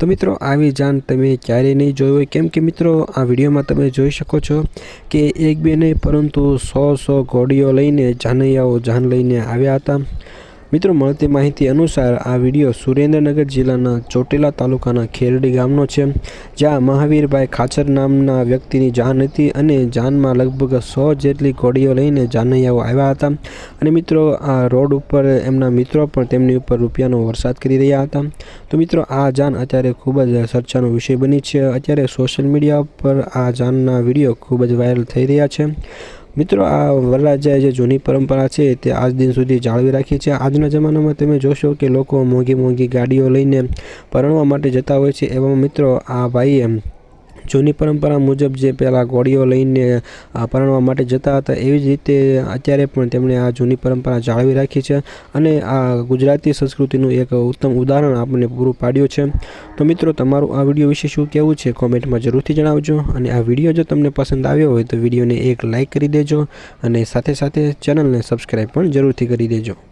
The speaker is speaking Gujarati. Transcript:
તો મિત્રો, આવી જાન તમે ક્યારેય નહીં જોઈ હોય. કેમ કે મિત્રો, આ વિડીયોમાં તમે જોઈ શકો છો કે એક બે નહીં પરંતુ સો સો ઘોડીઓ લઈને જાનૈયાઓ જાન લઈને આવ્યા હતા. મિત્રો, મળતી માહિતી અનુસાર આ વીડિયો સુરેન્દ્રનગર જિલ્લાના ચોટીલા તાલુકાના ખેરડી ગામનો છે, જ્યાં મહાવીરભાઈ ખાચર નામના વ્યક્તિની જાન હતી અને જાનમાં લગભગ સો જેટલી ઘોડીઓ લઈને જાનૈયાઓ આવ્યા હતા. અને મિત્રો, આ રોડ ઉપર એમના મિત્રો પણ તેમની ઉપર રૂપિયાનો વરસાદ કરી રહ્યા હતા. તો મિત્રો, આ જાન અત્યારે ખૂબ જ ચર્ચાનો વિષય બની છે. અત્યારે સોશિયલ મીડિયા પર આ જાનના વીડિયો ખૂબ જ વાયરલ થઈ રહ્યા છે. મિત્રો, આ વરરાજાએ જે જૂની પરંપરા છે તે આજ દિન સુધી જાળવી રાખી છે. આજના જમાનામાં તમે જોશો કે લોકો મોંઘી મોંઘી ગાડીઓ લઈને પરણવા માટે જતા હોય છે. એવામાં મિત્રો, આ ભાઈએ જૂની પરંપરા મુજબ જે પહેલાં ગોળીઓ લઈને પરણવા માટે જતા હતા, એવી જ રીતે અત્યારે પણ તેમણે આ જૂની પરંપરા જાળવી રાખી છે અને આ ગુજરાતી સંસ્કૃતિનું એક ઉત્તમ ઉદાહરણ આપણને પૂરું પાડ્યું છે. તો મિત્રો, તમારું આ વીડિયો વિશે શું કહેવું છે કોમેન્ટમાં જરૂરથી જણાવજો અને આ વીડિયો જો તમને પસંદ આવ્યો હોય તો વિડીયોને એક લાઇક કરી દેજો અને સાથે સાથે ચેનલને સબસ્ક્રાઈબ પણ જરૂરથી કરી દેજો.